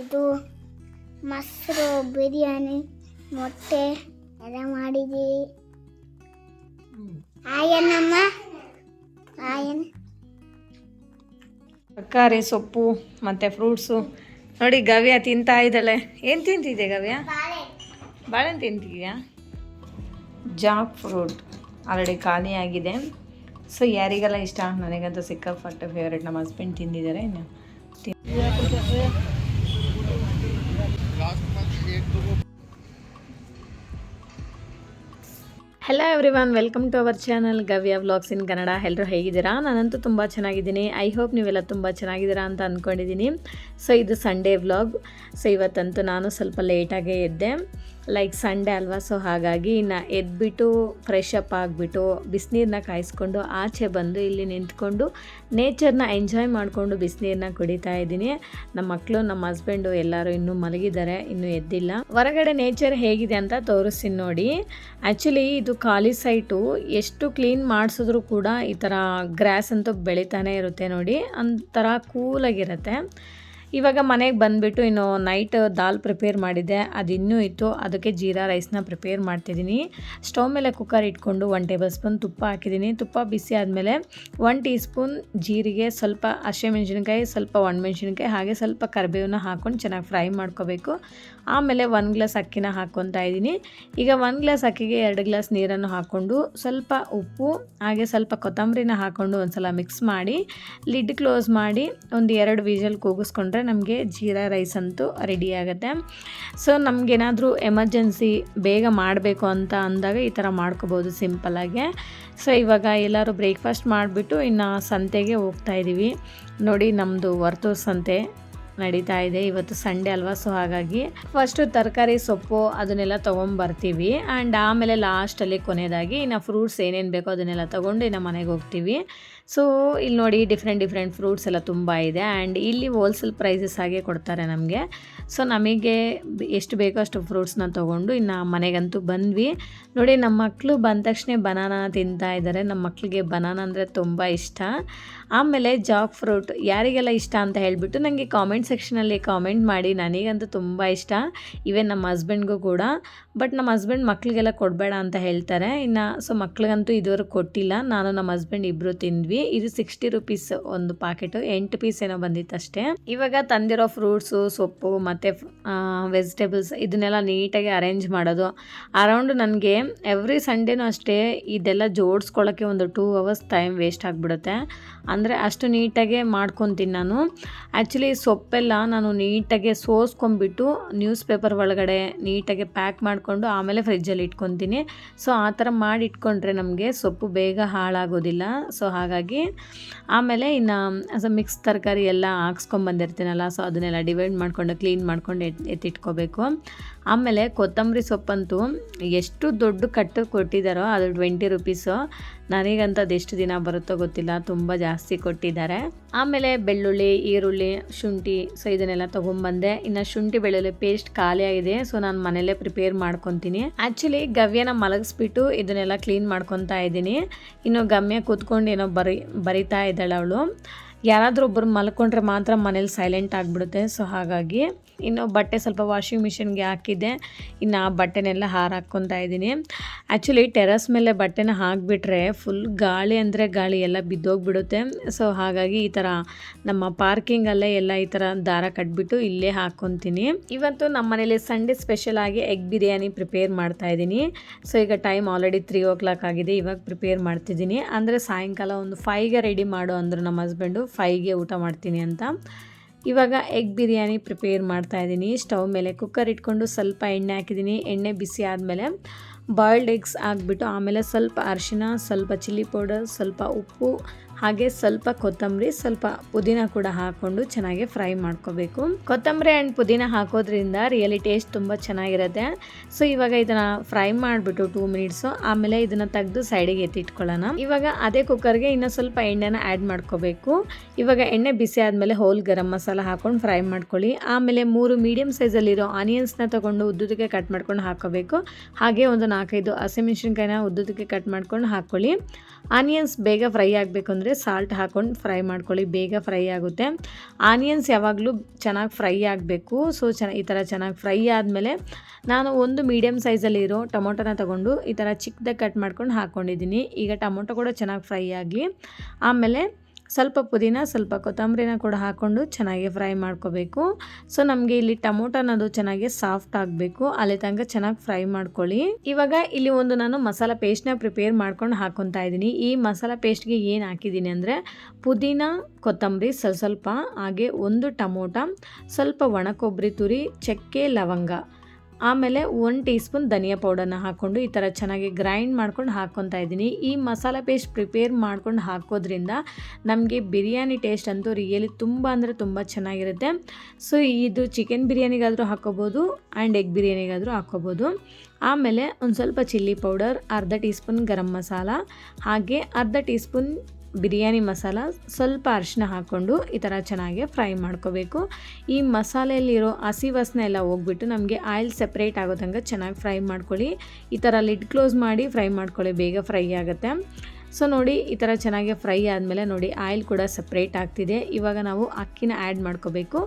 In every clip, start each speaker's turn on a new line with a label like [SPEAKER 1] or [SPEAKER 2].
[SPEAKER 1] ಇದು ಮೊಸರು ಬಿರಿಯಾನಿ ಮೊಟ್ಟೆ ಎಲ್ಲ ಮಾಡಿದ್ದೀವಿ. ಆಯನಮ್ಮ ಆಯನ್
[SPEAKER 2] ತರಕಾರಿ ಸೊಪ್ಪು ಮತ್ತೆ ಫ್ರೂಟ್ಸು ನೋಡಿ ಗವ್ಯ ತಿಂತಾ ಇದ್ದಾಳೆ. ಏನು ತಿಂತಿದ್ದೆ ಗವ್ಯ? ಬಾಳೆಹಣ್ಣು ತಿಂತಿದ್ಯಾ? Jack fruit. ಆಲ್ರೆಡಿ ಖಾಲಿ ಆಗಿದೆ. ಸೊ ಯಾರಿಗೆಲ್ಲ ಇಷ್ಟ? ನನಗಂತೂ ಸಿಕ್ಕಾಪಟ್ಟೆ ಫೇವ್ರೇಟ್ ನಮ್ಮ ಹಸ್ಬೆಂಡ್ ತಿಂದಿದ್ದಾರೆ ಇನ್ನು. Hello everyone welcome to our channel Gavya vlogs in Kannada ಎಲ್ಲರೂ ಹೇಗಿದ್ದೀರಾ? ನಾನಂತೂ ತುಂಬ ಚೆನ್ನಾಗಿದ್ದೀನಿ. ಐ ಹೋಪ್ ನೀವೆಲ್ಲ ತುಂಬ ಚೆನ್ನಾಗಿದ್ದೀರಾ ಅಂತ ಅಂದ್ಕೊಂಡಿದ್ದೀನಿ ಸೊ ಇದು ಸಂಡೇ ವ್ಲಾಗ್ ಸೊ ಇವತ್ತಂತೂ ನಾನು ಸ್ವಲ್ಪ ಲೇಟಾಗೇ ಎದ್ದೆ. ಲೈಕ್ ಸಂಡೇ ಅಲ್ವಾ? ಸೊ ಹಾಗಾಗಿ ಇನ್ನು ಎದ್ಬಿಟ್ಟು ಫ್ರೆಶ್ ಅಪ್ ಆಗಿಬಿಟ್ಟು ಬಿಸಿನೀರನ್ನ ಕಾಯಿಸ್ಕೊಂಡು ಆಚೆ ಬಂದು ಇಲ್ಲಿ ನಿಂತ್ಕೊಂಡು ನೇಚರ್ನ ಎಂಜಾಯ್ ಮಾಡಿಕೊಂಡು ಬಿಸಿನೀರನ್ನ ಕುಡಿತಾ ಇದ್ದೀನಿ. ನಮ್ಮ ಮಕ್ಕಳು ನಮ್ಮ ಹಸ್ಬೆಂಡು ಎಲ್ಲರೂ ಇನ್ನೂ ಮಲಗಿದ್ದಾರೆ, ಇನ್ನೂ ಎದ್ದಿಲ್ಲ. ಹೊರಗಡೆ ನೇಚರ್ ಹೇಗಿದೆ ಅಂತ ತೋರಿಸ್ತೀನಿ ನೋಡಿ. ಆ್ಯಕ್ಚುಲಿ ಇದು ಖಾಲಿ ಸೈಟು ಎಷ್ಟು ಕ್ಲೀನ್ ಮಾಡಿಸಿದ್ರು ಕೂಡ ಈ ಥರ ಗ್ರಾಸ್ ಅಂತೂ ಬೆಳಿತಾನೆ ಇರುತ್ತೆ ನೋಡಿ. ಒಂಥರ ಕೂಲಾಗಿರುತ್ತೆ ಇವಾಗ ಮನೆಗೆ ಬಂದುಬಿಟ್ಟು ಇನ್ನು ನೈಟ್ ದಾಲ್ ಪ್ರಿಪೇರ್ ಮಾಡಿದ್ದೆ. ಅದು ಇನ್ನೂ ಇತ್ತು. ಅದಕ್ಕೆ ಜೀರಾ ರೈಸ್ನ ಪ್ರಿಪೇರ್ ಮಾಡ್ತಿದ್ದೀನಿ. ಸ್ಟವ್ ಮೇಲೆ ಕುಕ್ಕರ್ ಇಟ್ಕೊಂಡು ಒನ್ ಟೇಬಲ್ ಸ್ಪೂನ್ ತುಪ್ಪ ಹಾಕಿದ್ದೀನಿ. ತುಪ್ಪ ಬಿಸಿ ಆದಮೇಲೆ ಒನ್ ಟೀ ಸ್ಪೂನ್ ಜೀರಿಗೆ, ಸ್ವಲ್ಪ ಹಸಿಮೆಣ್ಸಿನ್ಕಾಯಿ ಸ್ವಲ್ಪ ಒಣಮೆಣ್ಸಿನ್ಕಾಯಿ, ಹಾಗೆ ಸ್ವಲ್ಪ ಕರಿಬೇವನ್ನ ಹಾಕ್ಕೊಂಡು ಚೆನ್ನಾಗಿ ಫ್ರೈ ಮಾಡ್ಕೋಬೇಕು. ಆಮೇಲೆ ಒನ್ ಗ್ಲಾಸ್ ಅಕ್ಕಿನ ಹಾಕ್ಕೊತಾ ಇದ್ದೀನಿ. ಈಗ ಒನ್ ಗ್ಲಾಸ್ ಅಕ್ಕಿಗೆ ಎರಡು ಗ್ಲಾಸ್ ನೀರನ್ನು ಹಾಕ್ಕೊಂಡು ಸ್ವಲ್ಪ ಉಪ್ಪು, ಹಾಗೆ ಸ್ವಲ್ಪ ಕೊತ್ತಂಬರಿನ ಹಾಕ್ಕೊಂಡು ಒಂದು ಸಲ ಮಿಕ್ಸ್ ಮಾಡಿ ಲಿಡ್ ಕ್ಲೋಸ್ ಮಾಡಿ ಒಂದು ಎರಡು ವಿಜಲ್ ಕೂಗಿಸ್ಕೊಂಡ್ರೆ ನಮಗೆ ಜೀರಾ ರೈಸ್ ಅಂತೂ ರೆಡಿ ಆಗುತ್ತೆ. ಸೊ ನಮಗೇನಾದರೂ ಎಮರ್ಜೆನ್ಸಿ ಬೇಗ ಮಾಡಬೇಕು ಅಂತ ಅಂದಾಗ ಈ ಥರ ಮಾಡ್ಕೋಬೋದು ಸಿಂಪಲ್ಲಾಗೆ ಸೊ ಇವಾಗ ಎಲ್ಲರೂ ಬ್ರೇಕ್ಫಾಸ್ಟ್ ಮಾಡಿಬಿಟ್ಟು ಇನ್ನು ಸಂತೆಗೆ ಹೋಗ್ತಾ ಇದ್ದೀವಿ ನೋಡಿ ನಮ್ಮದು ವರ್ತೂರ್ ಸಂತೆ. ನಡೀತಾ ಇದೆ. ಇವತ್ತು ಸಂಡೇ ಅಲ್ವಾ? ಸೊ ಹಾಗಾಗಿ ಫಸ್ಟು ತರಕಾರಿ, ಸೊಪ್ಪು ಅದನ್ನೆಲ್ಲ ತೊಗೊಂಬರ್ತೀವಿ. ಆ್ಯಂಡ್ ಆಮೇಲೆ ಲಾಸ್ಟಲ್ಲಿ ಕೊನೆಯದಾಗಿ ಇನ್ನು ಫ್ರೂಟ್ಸ್ ಏನೇನು ಬೇಕೋ ಅದನ್ನೆಲ್ಲ ತೊಗೊಂಡು ಇನ್ನು ಮನೆಗೆ ಹೋಗ್ತೀವಿ. ಸೊ ಇಲ್ಲಿ ನೋಡಿ ಡಿಫ್ರೆಂಟ್ ಡಿಫ್ರೆಂಟ್ ಫ್ರೂಟ್ಸ್ ಎಲ್ಲ ತುಂಬ ಇದೆ. ಆ್ಯಂಡ್ ಇಲ್ಲಿ ಹೋಲ್ಸೇಲ್ ಪ್ರೈಸಸ್ ಹಾಗೆ ಕೊಡ್ತಾರೆ ನಮಗೆ. ಸೊ ನಮಗೆ ಎಷ್ಟು ಬೇಕೋ ಅಷ್ಟು ಫ್ರೂಟ್ಸ್ನ ತೊಗೊಂಡು ಇನ್ನು ಮನೆಗಂತೂ ಬಂದ್ವಿ. ನೋಡಿ ನಮ್ಮ ಮಕ್ಕಳು ಬಂದ ತಕ್ಷಣ ಬನಾನ ತಿಂತಾ ಇದ್ದಾರೆ ನಮ್ಮ ಮಕ್ಕಳಿಗೆ ಬನಾನ ಅಂದರೆ ತುಂಬ ಇಷ್ಟ. ಆಮೇಲೆ ಜಾಕ್ ಫ್ರೂಟ್, ಯಾರಿಗೆಲ್ಲ ಇಷ್ಟ ಅಂತ ಹೇಳಿಬಿಟ್ಟು ನನಗೆ ಕಾಮೆಂಟ್ ಸೆಕ್ಷನಲ್ಲಿ ಕಾಮೆಂಟ್ ಮಾಡಿ. ನನಗಂತೂ ತುಂಬ ಇಷ್ಟ. ಈವನ್ ನಮ್ಮ ಹಸ್ಬೆಂಡ್ಗೂ ಕೂಡ. ಬಟ್ ನಮ್ಮ ಹಸ್ಬೆಂಡ್ ಮಕ್ಕಳಿಗೆಲ್ಲ ಕೊಡಬೇಡ ಅಂತ ಹೇಳ್ತಾರೆ. ಇನ್ನು ಸೊ ಮಕ್ಳಿಗಂತೂ ಇದುವರೆಗೂ ಕೊಟ್ಟಿಲ್ಲ. ನಾನು ನಮ್ಮ ಹಸ್ಬೆಂಡ್ ಇಬ್ಬರು ತಿಂದ್ವಿ. ಇದು ಸಿಕ್ಸ್ಟಿ ರುಪೀಸ್ ಒಂದು ಪಾಕೆಟು ಎಂಟು ಪೀಸ್ ಏನೋ ಬಂದಿತ್ತು ಅಷ್ಟೇ. ಇವಾಗ ತಂದಿರೋ ಫ್ರೂಟ್ಸು ಸೊಪ್ಪು, ಮತ್ತು ವೆಜಿಟೇಬಲ್ಸ್ ಇದನ್ನೆಲ್ಲ ನೀಟಾಗಿ ಅರೇಂಜ್ ಮಾಡೋದು. ಅರೌಂಡ್ ನನಗೆ ಎವ್ರಿ ಸಂಡೇನೂ ಅಷ್ಟೇ ಇದೆಲ್ಲ ಜೋಡಿಸ್ಕೊಳ್ಳೋಕ್ಕೆ ಒಂದು ಟೂ ಅವರ್ಸ್ ಟೈಮ್ ವೇಸ್ಟ್ ಆಗಿಬಿಡುತ್ತೆ. ಅಂದರೆ ಅಷ್ಟು ನೀಟಾಗೆ ಮಾಡ್ಕೊತೀನಿ ನಾನು. ಆ್ಯಕ್ಚುಲಿ ಸೊಪ್ಪೆಲ್ಲ ನಾನು ನೀಟಾಗೆ ಸೋಸ್ಕೊಂಡ್ಬಿಟ್ಟು ನ್ಯೂಸ್ ಪೇಪರ್ ಒಳಗಡೆ ನೀಟಾಗಿ ಪ್ಯಾಕ್ ಮಾಡಿಕೊಂಡು ಆಮೇಲೆ ಫ್ರಿಜ್ಜಲ್ಲಿ ಇಟ್ಕೊತೀನಿ. ಸೊ ಆ ಥರ ಮಾಡಿ ಇಟ್ಕೊಂಡ್ರೆ ನಮಗೆ ಸೊಪ್ಪು ಬೇಗ ಹಾಳಾಗೋದಿಲ್ಲ. ಸೊ ಹಾಗಾಗಿ ಆಮೇಲೆ ಇನ್ನು ಮಿಕ್ಸ್ ತರಕಾರಿ ಎಲ್ಲ ಹಾಕ್ಸ್ಕೊಂಬಂದಿರ್ತೀನಲ್ಲ ಸೊ ಅದನ್ನೆಲ್ಲ ಡಿವೈಡ್ ಮಾಡಿಕೊಂಡು ಕ್ಲೀನ್ ಮಾಡ್ಕೊಂಡು ಎತ್, ಎತ್ತಿಟ್ಕೋಬೇಕು. ಆಮೇಲೆ ಕೊತ್ತಂಬರಿ ಸೊಪ್ಪಂತೂ ಎಷ್ಟು ದೊಡ್ಡ ಕಟ್ಟು ಕೊಟ್ಟಿದ್ದಾರೋ ಅದು ಟ್ವೆಂಟಿ ರುಪೀಸು ನನಗಂತೂ ಅದೆಷ್ಟು ದಿನ ಬರುತ್ತೋ ಗೊತ್ತಿಲ್ಲ, ತುಂಬ ಜಾಸ್ತಿ ಕೊಟ್ಟಿದ್ದಾರೆ. ಆಮೇಲೆ ಬೆಳ್ಳುಳ್ಳಿ, ಈರುಳ್ಳಿ, ಶುಂಠಿ, ಸೊ ಇದನ್ನೆಲ್ಲ ತೊಗೊಂಬಂದೆ ಇನ್ನು ಶುಂಠಿ ಬೆಳ್ಳುಳ್ಳಿ ಪೇಸ್ಟ್ ಖಾಲಿಯಾಗಿದೆ ಸೊ ನಾನು ಮನೆಯಲ್ಲೇ ಪ್ರಿಪೇರ್ ಮಾಡ್ಕೊತೀನಿ. ಆ್ಯಕ್ಚುಲಿ ಗವ್ಯನ ಮಲಗಿಸ್ಬಿಟ್ಟು ಇದನ್ನೆಲ್ಲ ಕ್ಲೀನ್ ಮಾಡ್ಕೊತಾ ಇದ್ದೀನಿ. ಇನ್ನು ಗಮ್ಯ ಕೂತ್ಕೊಂಡು ಏನೋ ಬರಿ, ಬರಿತಾ ಇದ್ದಾಳೆ ಅವಳು. ಯಾರಾದರೂ ಒಬ್ಬರು ಮಲ್ಕೊಂಡ್ರೆ ಮಾತ್ರ ಮನೇಲಿ ಸೈಲೆಂಟ್ ಆಗಿಬಿಡುತ್ತೆ. ಸೊ ಹಾಗಾಗಿ ಇನ್ನು ಬಟ್ಟೆ ಸ್ವಲ್ಪ ವಾಷಿಂಗ್ ಮಿಷಿನ್ಗೆ ಹಾಕಿದ್ದೆ. ಇನ್ನು ಆ ಬಟ್ಟೆನೆಲ್ಲ ಹಾರ ಹಾಕ್ಕೊತಾ ಇದ್ದೀನಿ. ಆ್ಯಕ್ಚುಲಿ ಟೆರಸ್ ಮೇಲೆ ಬಟ್ಟೆನ ಹಾಕಿಬಿಟ್ರೆ ಫುಲ್ ಗಾಳಿ ಅಂದರೆ ಗಾಳಿ ಎಲ್ಲ ಬಿದ್ದೋಗ್ಬಿಡುತ್ತೆ. ಸೊ ಹಾಗಾಗಿ ಈ ಥರ ನಮ್ಮ ಪಾರ್ಕಿಂಗಲ್ಲೇ ಎಲ್ಲ ಈ ಥರ ದಾರ ಕಟ್ಬಿಟ್ಟು ಇಲ್ಲೇ ಹಾಕ್ಕೊತೀನಿ. ಇವತ್ತು ನಮ್ಮ ಮನೇಲಿ ಸಂಡೇ ಸ್ಪೆಷಲ್ ಆಗಿ ಎಗ್ ಬಿರಿಯಾನಿ ಪ್ರಿಪೇರ್ ಮಾಡ್ತಾ ಇದ್ದೀನಿ. ಸೊ ಈಗ time already three o'clock ಆಗಿದೆ. ಇವಾಗ ಪ್ರಿಪೇರ್ ಮಾಡ್ತಿದ್ದೀನಿ. ಅಂದರೆ ಸಾಯಂಕಾಲ ಒಂದು ಫೈವ್ಗೆ ರೆಡಿ ಮಾಡು ಅಂದರು ನಮ್ಮ ಹಸ್ಬೆಂಡು ಫೈವ್ಗೆ ಊಟ ಮಾಡ್ತೀನಿ ಅಂತ. ಇವಾಗ ಎಗ್ ಬಿರಿಯಾನಿ ಪ್ರಿಪೇರ್ ಮಾಡ್ತಾ ಇದ್ದೀನಿ. ಸ್ಟವ್ ಮೇಲೆ ಕುಕ್ಕರ್ ಇಟ್ಕೊಂಡು ಸ್ವಲ್ಪ ಎಣ್ಣೆ ಹಾಕಿದ್ದೀನಿ. ಎಣ್ಣೆ ಬಿಸಿ ಆದಮೇಲೆ ಬಾಯ್ಲ್ಡ್ ಎಗ್ಸ್ ಹಾಕ್ಬಿಟ್ಟು ಆಮೇಲೆ ಸ್ವಲ್ಪ ಅರಿಶಿನ ಸ್ವಲ್ಪ ಚಿಲ್ಲಿ ಪೌಡರ್ ಸ್ವಲ್ಪ ಉಪ್ಪು ಹಾಗೆ ಸ್ವಲ್ಪ ಕೊತ್ತಂಬರಿ, ಸ್ವಲ್ಪ ಪುದೀನ ಕೂಡ ಹಾಕೊಂಡು ಚೆನ್ನಾಗಿ ಫ್ರೈ ಮಾಡ್ಕೋಬೇಕು. ಕೊತ್ತಂಬರಿ ಆ್ಯಂಡ್ ಪುದೀನ ಹಾಕೋದ್ರಿಂದ ರಿಯಲಿ ಟೇಸ್ಟ್ ತುಂಬ ಚೆನ್ನಾಗಿರುತ್ತೆ. ಸೊ ಇವಾಗ ಇದನ್ನು ಫ್ರೈ ಮಾಡಿಬಿಟ್ಟು ಟೂ ಮಿನಿಟ್ಸು ಆಮೇಲೆ ಇದನ್ನು ತೆಗೆದು ಸೈಡಿಗೆ ಎತ್ತಿಟ್ಕೊಳ್ಳೋಣ. ಇವಾಗ ಅದೇ ಕುಕ್ಕರ್ಗೆ ಇನ್ನು ಸ್ವಲ್ಪ ಎಣ್ಣೆನ ಆ್ಯಡ್ ಮಾಡ್ಕೋಬೇಕು. ಇವಾಗ ಎಣ್ಣೆ ಬಿಸಿ ಆದಮೇಲೆ ಹೋಲ್ ಗರಂ ಮಸಾಲ ಹಾಕೊಂಡು ಫ್ರೈ ಮಾಡ್ಕೊಳ್ಳಿ. ಆಮೇಲೆ ಮೂರು ಮೀಡಿಯಮ್ ಸೈಜಲ್ಲಿರೋ ಆನಿಯನ್ಸ್ನ ತೊಗೊಂಡು ಉದ್ದುದಕ್ಕೆ ಕಟ್ ಮಾಡ್ಕೊಂಡು ಹಾಕೋಬೇಕು. ಹಾಗೆ ಒಂದು ನಾಲ್ಕೈದು ಹಸಿಮೆಣಸಿನ್ಕಾಯಿನ ಉದ್ದುದಕ್ಕೆ ಕಟ್ ಮಾಡ್ಕೊಂಡು ಹಾಕ್ಕೊಳ್ಳಿ ಆನಿಯನ್ಸ್ ಬೇಗ ಫ್ರೈ ಆಗಬೇಕು ಅಂದರೆ ಸಾಲ್ಟ್ ಹಾಕ್ಕೊಂಡು ಫ್ರೈ ಮಾಡ್ಕೊಳ್ಳಿ, ಬೇಗ ಫ್ರೈ ಆಗುತ್ತೆ. ಆನಿಯನ್ಸ್ ಯಾವಾಗಲೂ ಚೆನ್ನಾಗಿ ಫ್ರೈ ಆಗಬೇಕು. ಸೊ ಚೆನ್ನ ಈ ಥರ ಚೆನ್ನಾಗಿ ಫ್ರೈ ಆದಮೇಲೆ ನಾನು ಒಂದು ಮೀಡಿಯಮ್ ಸೈಜಲ್ಲಿರೋ ಟೊಮೊಟೊನ ತೊಗೊಂಡು ಈ ಥರ ಚಿಕ್ಕದಾಗಿ ಕಟ್ ಮಾಡ್ಕೊಂಡು ಹಾಕ್ಕೊಂಡಿದ್ದೀನಿ ಈಗ ಟೊಮೊಟೊ ಕೂಡ ಚೆನ್ನಾಗಿ ಫ್ರೈ ಆಗಲಿ. ಆಮೇಲೆ ಸ್ವಲ್ಪ ಪುದೀನ, ಸ್ವಲ್ಪ ಕೊತ್ತಂಬರಿನ ಕೂಡ ಹಾಕ್ಕೊಂಡು ಚೆನ್ನಾಗಿ ಫ್ರೈ ಮಾಡ್ಕೋಬೇಕು. ಸೊ, ನಮಗೆ ಇಲ್ಲಿ ಟೊಮೊಟೊ ಅನ್ನೋದು ಚೆನ್ನಾಗಿ ಸಾಫ್ಟ್ ಆಗಬೇಕು. ಅಲ್ಲಿ ತನಕ ಚೆನ್ನಾಗಿ ಫ್ರೈ ಮಾಡ್ಕೊಳ್ಳಿ. ಇವಾಗ ಇಲ್ಲಿ ಒಂದು ನಾನು ಮಸಾಲ ಪೇಸ್ಟ್ನ ಪ್ರಿಪೇರ್ ಮಾಡ್ಕೊಂಡು ಹಾಕೊತಾ ಇದ್ದೀನಿ. ಈ ಮಸಾಲ ಪೇಸ್ಟ್ಗೆ ಏನು ಹಾಕಿದ್ದೀನಿ ಅಂದರೆ ಪುದೀನ, ಕೊತ್ತಂಬರಿ ಸ್ವಲ್ಪ ಸ್ವಲ್ಪ, ಹಾಗೆ ಒಂದು ಟೊಮೊಟೊ, ಸ್ವಲ್ಪ ಒಣ ಕೊಬ್ಬರಿ ತುರಿ, ಚಕ್ಕೆ ಲವಂಗ. ಆಮೇಲೆ ಒನ್ ಟೀ ಸ್ಪೂನ್ ಧನಿಯಾ ಪೌಡರ್ನ ಹಾಕ್ಕೊಂಡು ಈ ಥರ ಚೆನ್ನಾಗಿ ಗ್ರೈಂಡ್ ಮಾಡ್ಕೊಂಡು ಹಾಕ್ಕೊತಾ ಇದ್ದೀನಿ. ಈ ಮಸಾಲ ಪೇಸ್ಟ್ ಪ್ರಿಪೇರ್ ಮಾಡ್ಕೊಂಡು ಹಾಕೋದ್ರಿಂದ ನಮಗೆ ಬಿರಿಯಾನಿ ಟೇಸ್ಟ್ ಅಂತೂ ರಿಯಲಿ ತುಂಬ ಅಂದರೆ ತುಂಬ ಚೆನ್ನಾಗಿರುತ್ತೆ. ಸೊ, ಇದು ಚಿಕನ್ ಬಿರಿಯಾನಿಗಾದರೂ ಹಾಕ್ಕೋಬೋದು ಆ್ಯಂಡ್ ಎಗ್ ಬಿರಿಯಾನಿಗಾದರೂ ಹಾಕ್ಕೋಬೋದು. ಆಮೇಲೆ ಒಂದು ಸ್ವಲ್ಪ ಚಿಲ್ಲಿ ಪೌಡರ್, ಅರ್ಧ ಟೀ ಸ್ಪೂನ್ ಗರಂ ಮಸಾಲ, ಹಾಗೆ ಅರ್ಧ ಟೀ ಸ್ಪೂನ್ ಬಿರಿಯಾನಿ ಮಸಾಲ ಸ್ವಲ್ಪ ಅರಿಶಿನ ಹಾಕ್ಕೊಂಡು ಈ ಥರ ಚೆನ್ನಾಗಿ ಫ್ರೈ ಮಾಡ್ಕೋಬೇಕು. ಈ ಮಸಾಲೆಯಲ್ಲಿರೋ ಹಸಿ ವಾಸನೆ ಎಲ್ಲ ಹೋಗ್ಬಿಟ್ಟು ನಮಗೆ ಆಯಿಲ್ ಸೆಪ್ರೇಟ್ ಆಗೋದಂಗೆ ಚೆನ್ನಾಗಿ ಫ್ರೈ ಮಾಡ್ಕೊಳ್ಳಿ. ಈ ಥರ ಲಿಡ್ ಕ್ಲೋಸ್ ಮಾಡಿ ಫ್ರೈ ಮಾಡ್ಕೊಳ್ಳಿ, ಬೇಗ ಫ್ರೈ ಆಗುತ್ತೆ. ಸೊ ನೋಡಿ, ಈ ಥರ ಚೆನ್ನಾಗಿ ಫ್ರೈ ಆದಮೇಲೆ ನೋಡಿ, ಆಯಿಲ್ ಕೂಡ ಸಪ್ರೇಟ್ ಆಗ್ತಿದೆ. ಇವಾಗ ನಾವು ಅಕ್ಕಿನ ಆ್ಯಡ್ ಮಾಡ್ಕೋಬೇಕು.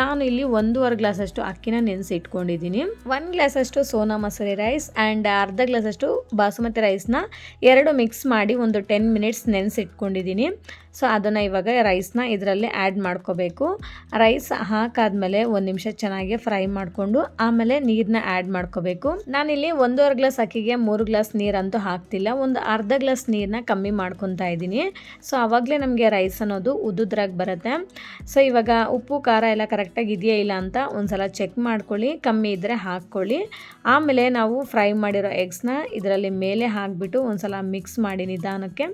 [SPEAKER 2] ನಾನು ಇಲ್ಲಿ ಒಂದೂವರೆ ಗ್ಲಾಸಷ್ಟು ಅಕ್ಕಿನ ನೆನೆಸಿ ಇಟ್ಕೊಂಡಿದ್ದೀನಿ ಒಂದು ಗ್ಲಾಸಷ್ಟು ಸೋನಾ ಮಸೂರಿ ರೈಸ್ ಆ್ಯಂಡ್ ಅರ್ಧ ಗ್ಲಾಸಷ್ಟು ಬಾಸುಮತಿ ರೈಸ್ನ ಎರಡು ಮಿಕ್ಸ್ ಮಾಡಿ ಒಂದು ಟೆನ್ ಮಿನಿಟ್ಸ್ ನೆನೆಸಿಟ್ಕೊಂಡಿದ್ದೀನಿ. ಸೊ ಅದನ್ನು ಇವಾಗ ರೈಸ್ನ ಇದರಲ್ಲಿ ಆ್ಯಡ್ ಮಾಡ್ಕೋಬೇಕು. ರೈಸ್ ಹಾಕಾದ್ಮೇಲೆ ಒಂದು ನಿಮಿಷ ಚೆನ್ನಾಗಿ ಫ್ರೈ ಮಾಡಿಕೊಂಡು ಆಮೇಲೆ ನೀರನ್ನ ಆ್ಯಡ್ ಮಾಡ್ಕೋಬೇಕು. ನಾನಿಲ್ಲಿ ಒಂದೂವರೆ ಗ್ಲಾಸ್ ಅಕ್ಕಿಗೆ ಮೂರು ಗ್ಲಾಸ್ ನೀರಂತೂ ಹಾಕ್ತಿಲ್ಲ, ಒಂದು ಅರ್ಧ ಗ್ಲಾಸ್ ನೀರನ್ನ ಕಮ್ಮಿ ಮಾಡ್ಕೊತಾ ಇದ್ದೀನಿ. ಸೊ ಆವಾಗಲೇ ನಮಗೆ ರೈಸ್ ಅನ್ನೋದು ಉದ್ದುದ್ರಾಗಿ ಬರುತ್ತೆ. ಸೊ ಇವಾಗ ಉಪ್ಪು, ಖಾರ ಎಲ್ಲ ಕರೆಕ್ಟಾಗಿ ಇದೆಯಾ ಇಲ್ಲ ಅಂತ ಒಂದ್ಸಲ ಚೆಕ್ ಮಾಡ್ಕೊಳ್ಳಿ, ಕಮ್ಮಿ ಇದ್ದರೆ ಹಾಕ್ಕೊಳ್ಳಿ. ಆಮೇಲೆ ನಾವು ಫ್ರೈ ಮಾಡಿರೋ ಎಗ್ಸ್ನ ಇದರಲ್ಲಿ ಮೇಲೆ ಹಾಕಿಬಿಟ್ಟು ಒಂದ್ಸಲ ಮಿಕ್ಸ್ ಮಾಡಿ ನಿಧಾನಕ್ಕೆ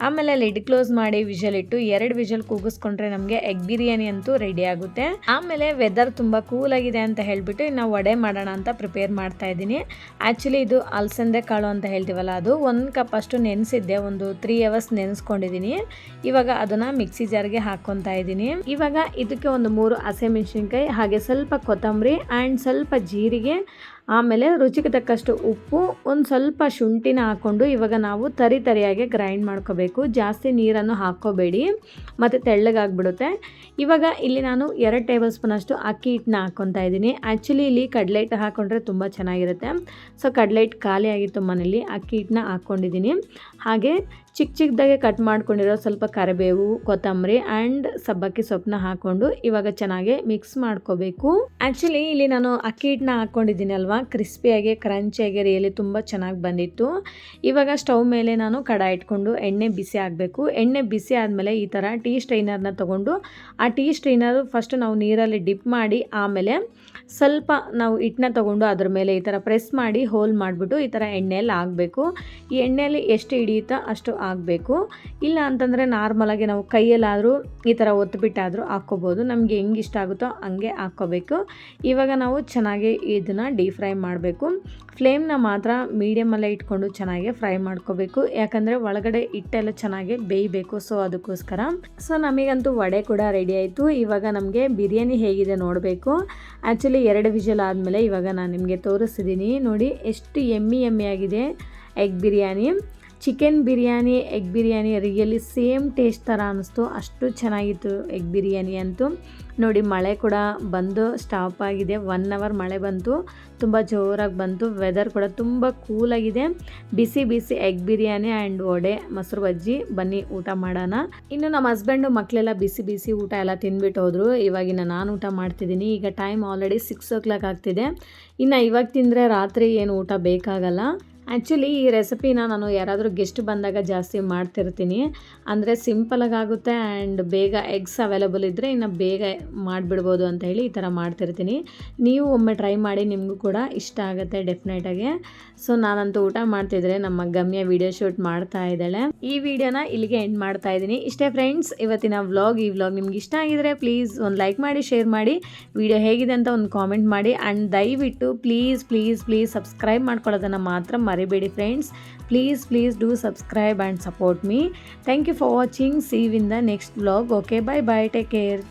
[SPEAKER 2] ಆಮೇಲೆ ಲಿಡ್ ಕ್ಲೋಸ್ ಮಾಡಿ ವಿಷಲ್ ಇಟ್ಟು ಎರಡು ವಿಷಲ್ ಕೂಗಿಸ್ಕೊಂಡ್ರೆ ನಮಗೆ ಎಗ್ ಬಿರಿಯಾನಿ ಅಂತೂ ರೆಡಿ ಆಗುತ್ತೆ. ಆಮೇಲೆ ವೆದರ್ ತುಂಬ ಕೂಲ್ ಆಗಿದೆ ಅಂತ ಹೇಳಿಬಿಟ್ಟು ನಾವು ವಡೆ ಮಾಡೋಣ ಅಂತ ಪ್ರಿಪೇರ್ ಮಾಡ್ತಾ ಇದ್ದೀನಿ. ಆ್ಯಕ್ಚುಲಿ ಇದು ಅಲಸಂದೆ ಕಾಳು ಅಂತ ಹೇಳ್ತೀವಲ್ಲ, ಅದು ಒಂದು ಕಪ್ ಅಷ್ಟು ನೆನೆಸಿದ್ದೆ, ಒಂದು ತ್ರೀ ಅವರ್ಸ್ ನೆನೆಸ್ಕೊಂಡಿದ್ದೀನಿ. ಇವಾಗ ಅದನ್ನು ಮಿಕ್ಸಿ ಜಾರ್ಗೆ ಹಾಕ್ಕೊತಾ ಇದ್ದೀನಿ. ಇವಾಗ ಇದಕ್ಕೆ ಒಂದು ಮೂರು ಹಸಿಮೆಣಸಿನ್ಕಾಯಿ ಹಾಗೆ ಸ್ವಲ್ಪ ಕೊತ್ತಂಬರಿ ಆ್ಯಂಡ್ ಸ್ವಲ್ಪ ಜೀರಿಗೆ ಆಮೇಲೆ ರುಚಿಗೆ ತಕ್ಕಷ್ಟು ಉಪ್ಪು, ಒಂದು ಸ್ವಲ್ಪ ಶುಂಠಿನ ಹಾಕ್ಕೊಂಡು ಇವಾಗ ನಾವು ತರಿ ತರಿಯಾಗಿ ಗ್ರೈಂಡ್ ಮಾಡ್ಕೋಬೇಕು. ಜಾಸ್ತಿ ನೀರನ್ನು ಹಾಕ್ಕೋಬೇಡಿ. ಮತ್ತು ತೆಳ್ಳಗಾಗ್ಬಿಡುತ್ತೆ. ಇವಾಗ ಇಲ್ಲಿ ನಾನು ಎರಡು ಟೇಬಲ್ ಸ್ಪೂನಷ್ಟು ಅಕ್ಕಿ ಹಿಟ್ಟನ್ನ ಹಾಕ್ಕೊತಾ ಇದ್ದೀನಿ. ಆ್ಯಕ್ಚುಲಿ ಇಲ್ಲಿ ಕಡಲೆ ಹಿಟ್ಟು ಹಾಕ್ಕೊಂಡ್ರೆ ತುಂಬ ಚೆನ್ನಾಗಿರುತ್ತೆ. ಸೊ ಕಡಲೆ ಹಿಟ್ಟು ಖಾಲಿ ಆಗಿತ್ತು ಮನೇಲಿ ಅಕ್ಕಿ ಹಿಟ್ಟನ್ನ ಹಾಕ್ಕೊಂಡಿದ್ದೀನಿ. ಹಾಗೆ ಚಿಕ್ಕ ಚಿಕ್ಕದಾಗೆ ಕಟ್ ಮಾಡ್ಕೊಂಡಿರೋ ಸ್ವಲ್ಪ ಕರಿಬೇವು, ಕೊತ್ತಂಬರಿ ಆ್ಯಂಡ್ ಸಬ್ಬಕ್ಕಿ ಸೊಪ್ಪನ್ನ ಹಾಕ್ಕೊಂಡು ಇವಾಗ ಚೆನ್ನಾಗಿ ಮಿಕ್ಸ್ ಮಾಡ್ಕೋಬೇಕು. ಆ್ಯಕ್ಚುಲಿ ಇಲ್ಲಿ ನಾನು ಅಕ್ಕಿ ಹಿಟ್ಟನ್ನ ಹಾಕ್ಕೊಂಡಿದ್ದೀನಿ ಅಲ್ವಾ? ಕ್ರಿಸ್ಪಿಯಾಗಿ ಕ್ರಂಚಿಯಾಗಿ ರಿಯಲಿ ತುಂಬ ಚೆನ್ನಾಗಿ ಬಂದಿತ್ತು. ಇವಾಗ ಸ್ಟವ್ ಮೇಲೆ ನಾನು ಕಡ ಇಟ್ಕೊಂಡು ಎಣ್ಣೆ ಬಿಸಿ ಆಗಬೇಕು ಎಣ್ಣೆ ಬಿಸಿ ಆದಮೇಲೆ ಈ ಥರ ಟೀ ಸ್ಟ್ರೈನರ್ನ ತೊಗೊಂಡು ಆ ಟೀ ಸ್ಟ್ರೈನರ್ ಫಸ್ಟ್ ನಾವು ನೀರಲ್ಲಿ ಡಿಪ್ ಮಾಡಿ ಆಮೇಲೆ ಸ್ವಲ್ಪ ನಾವು ಹಿಟ್ಟನ್ನ ತೊಗೊಂಡು ಅದ್ರ ಮೇಲೆ ಈ ಥರ ಪ್ರೆಸ್ ಮಾಡಿ ಹೋಲ್ ಮಾಡಿಬಿಟ್ಟು ಈ ಥರ ಎಣ್ಣೆಯಲ್ಲಿ ಆಗಬೇಕು ಈ ಎಣ್ಣೆಯಲ್ಲಿ ಎಷ್ಟು ಹಿಡಿಯುತ್ತೋ ಅಷ್ಟು ಆಗಬೇಕು. ಇಲ್ಲ ಅಂತಂದರೆ ನಾರ್ಮಲಾಗಿ ನಾವು ಕೈಯಲ್ಲಾದರೂ ಈ ಥರ ಒತ್ತುಬಿಟ್ಟಾದರೂ ಹಾಕ್ಕೋಬೋದು. ನಮಗೆ ಹೆಂಗೆ ಇಷ್ಟ ಆಗುತ್ತೋ ಹಂಗೆ ಹಾಕ್ಕೋಬೇಕು. ಇವಾಗ ನಾವು ಚೆನ್ನಾಗಿ ಇದನ್ನು ಡೀಪ್ ಫ್ರೈ ಮಾಡಬೇಕು. ಫ್ಲೇಮ್ನ ಮಾತ್ರ ಮೀಡಿಯಮಲ್ಲೇ ಇಟ್ಕೊಂಡು ಚೆನ್ನಾಗಿ ಫ್ರೈ ಮಾಡ್ಕೋಬೇಕು. ಯಾಕಂದರೆ ಒಳಗಡೆ ಹಿಟ್ಟೆಲ್ಲ ಚೆನ್ನಾಗಿ ಬೇಯಬೇಕು ಸೊ ಅದಕ್ಕೋಸ್ಕರ. ಸೊ ನಮಗಂತೂ ವಡೆ ಕೂಡ ರೆಡಿ ಆಯಿತು. ಇವಾಗ ನಮಗೆ ಬಿರಿಯಾನಿ ಹೇಗಿದೆ ನೋಡಬೇಕು. ಆ್ಯಕ್ಚುಲಿ ಎರಡು ವಿಷಲ್ ಆದಮೇಲೆ ಇವಾಗ ನಾನು ನಿಮಗೆ ತೋರಿಸ್ತಿದ್ದೀನಿ ನೋಡಿ, ಎಷ್ಟು ಎಮ್ಮಿ ಎಮ್ಮಿ ಆಗಿದೆ egg biryani. Chicken biryani, egg biryani really same taste ಥರ ಅನ್ನಿಸ್ತು. ಅಷ್ಟು ಚೆನ್ನಾಗಿತ್ತು ಎಗ್ ಬಿರಿಯಾನಿ ಅಂತೂ. ನೋಡಿ, ಮಳೆ ಕೂಡ ಬಂದು ಸ್ಟಾಪ್ ಆಗಿದೆ. ಒನ್ ಅವರ್ ಮಳೆ ಬಂತು. ತುಂಬ ಜೋರಾಗಿ ಬಂತು. ವೆದರ್ ಕೂಡ ತುಂಬ ಕೂಲಾಗಿದೆ ಬಿಸಿ ಬಿಸಿ ಎಗ್ ಬಿರಿಯಾನಿ ಆ್ಯಂಡ್ ವಡೆ, ಮೊಸರು ಬಜ್ಜಿ. ಬನ್ನಿ, ಊಟ ಮಾಡೋಣ. ಇನ್ನು ನಮ್ಮ ಹಸ್ಬೆಂಡು ಮಕ್ಕಳೆಲ್ಲ ಬಿಸಿ ಬಿಸಿ ಊಟ ಎಲ್ಲ ತಿಂದ್ಬಿಟ್ಟು ಹೋದರು. ಇವಾಗಿನ ನಾನು ಊಟ ಮಾಡ್ತಿದ್ದೀನಿ. ಈಗ time already six o'clock ಆಗ್ತಿದೆ. ಇನ್ನು ಇವಾಗ ತಿಂದರೆ ರಾತ್ರಿ ಏನು ಊಟ ಬೇಕಾಗಲ್ಲ. ಆ್ಯಕ್ಚುಲಿ ಈ ರೆಸಿಪಿನ ನಾನು ಯಾರಾದರೂ ಗೆಸ್ಟ್ ಬಂದಾಗ ಜಾಸ್ತಿ ಮಾಡ್ತಿರ್ತೀನಿ. ಅಂದರೆ ಸಿಂಪಲಾಗುತ್ತೆ ಆ್ಯಂಡ್ ಬೇಗ ಎಗ್ಸ್ ಅವೈಲೇಬಲ್ ಇದ್ದರೆ ಇನ್ನು ಬೇಗ ಮಾಡಿಬಿಡ್ಬೋದು ಅಂತ ಹೇಳಿ ಈ ಥರ ಮಾಡ್ತಿರ್ತೀನಿ. ನೀವು ಒಮ್ಮೆ ಟ್ರೈ ಮಾಡಿ ನಿಮಗೂ ಕೂಡ ಇಷ್ಟ ಆಗುತ್ತೆ ಡೆಫಿನೆಟಾಗಿ ಸೊ ನಾನಂತೂ ಊಟ ಮಾಡ್ತಿದ್ರೆ ನಮ್ಮ ಗಮ್ಯ ವಿಡಿಯೋ ಶೂಟ್ ಮಾಡ್ತಾ ಇದ್ದಾಳೆ. ಈ ವಿಡಿಯೋನ ಇಲ್ಲಿಗೆ ಎಂಡ್ ಮಾಡ್ತಾ ಇದ್ದೀನಿ. ಇಷ್ಟೇ ಫ್ರೆಂಡ್ಸ್ ಇವತ್ತಿನ ವ್ಲಾಗ್ ಈ ವ್ಲಾಗ್ ನಿಮ್ಗೆ ಇಷ್ಟ ಆಗಿದ್ರೆ ಪ್ಲೀಸ್ ಒಂದು ಲೈಕ್ ಮಾಡಿ ಶೇರ್ ಮಾಡಿ. ವಿಡಿಯೋ ಹೇಗಿದೆ ಅಂತ ಒಂದು ಕಾಮೆಂಟ್ ಮಾಡಿ. ಆ್ಯಂಡ್ ದಯವಿಟ್ಟು ಪ್ಲೀಸ್ ಪ್ಲೀಸ್ ಪ್ಲೀಸ್ ಸಬ್ಸ್ಕ್ರೈಬ್ ಮಾಡ್ಕೊಳ್ಳೋದನ್ನು ಮಾತ್ರ ಮರಿಬೇಡಿ friends please please do subscribe and support me thank you for watching see in the next vlog okay bye bye take care